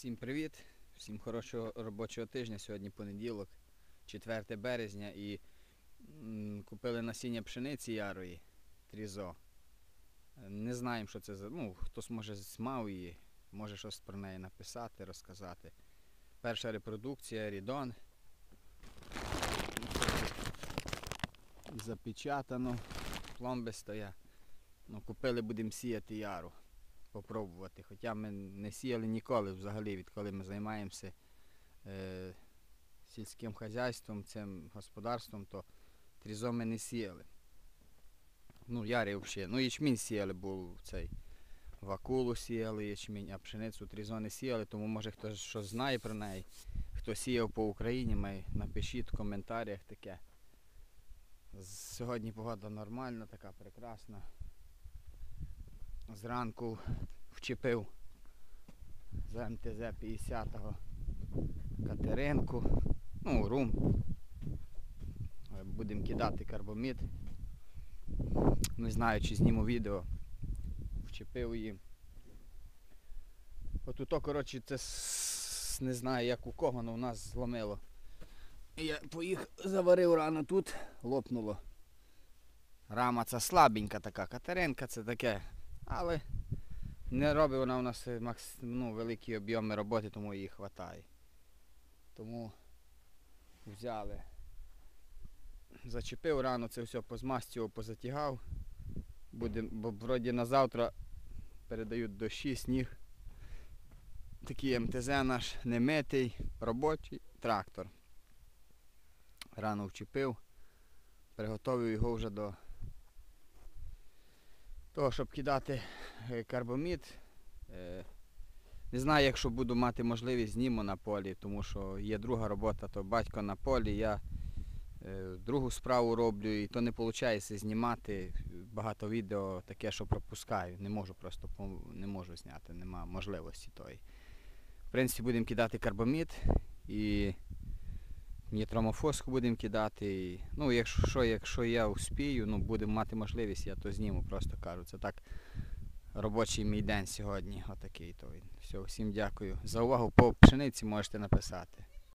Всім привіт, всім хорошого робочого тижня. Сьогодні понеділок, 4 березня і м, купили насіння пшениці ярої трізо. Не знаємо, що це за. Ну, хтось може мав її, може щось про неї написати, розказати. Перша репродукція Рідон. Запечатано, пломби стоять. Ну, купили, будемо сіяти яру попробувати. Хоча ми не сіяли ніколи взагалі, відколи ми займаємося е, сільським хазяйством, цим господарством, то трізо ми не сіяли. Ну, ярі взагалі. Ну, ячмінь сіяли, був цей. Вакулу сіяли, ячмінь, а пшеницю трізо не сіяли, тому може хтось щось знає про неї. Хто сіяв по Україні, май, напишіть в коментарях таке. Сьогодні погода нормальна, така прекрасна. Зранку вчепив з МТЗ 50-го Катеринку, ну, рум. Будемо кидати карбомід. Не знаю, чи зніму відео. Вчепив її. От ото, коротше, це не знаю як у кого, але у нас зломило. Я поїхав, заварив рано тут, лопнуло. Рама ця слабенька така, Катеринка це таке. Але не робить вона у нас е, ну, великі об'єми роботи, тому її вистачає. Тому взяли. Зачепив рано це все позмастював, позатягав. Буде, бо вроді на завтра передають дощі, сніг. Такий МТЗ наш немитий, робочий трактор. Рано вчепив, приготовив його вже до того, щоб кидати е, карбомід. Е, Не знаю, якщо буду мати можливість, зніму на полі, тому що є друга робота, то батько на полі, я е, другу справу роблю, і то не виходить знімати багато відео таке, що пропускаю. Не можу просто не можу зняти, нема можливості тої. В принципі, будемо кидати карбомід і нітромофоску будемо кидати. Ну, якщо, що, якщо я успію, ну, будемо мати можливість, я то зніму, просто кажу. Це так робочий мій день сьогодні. Отакий то. Все, всім дякую. За увагу по пшениці можете написати.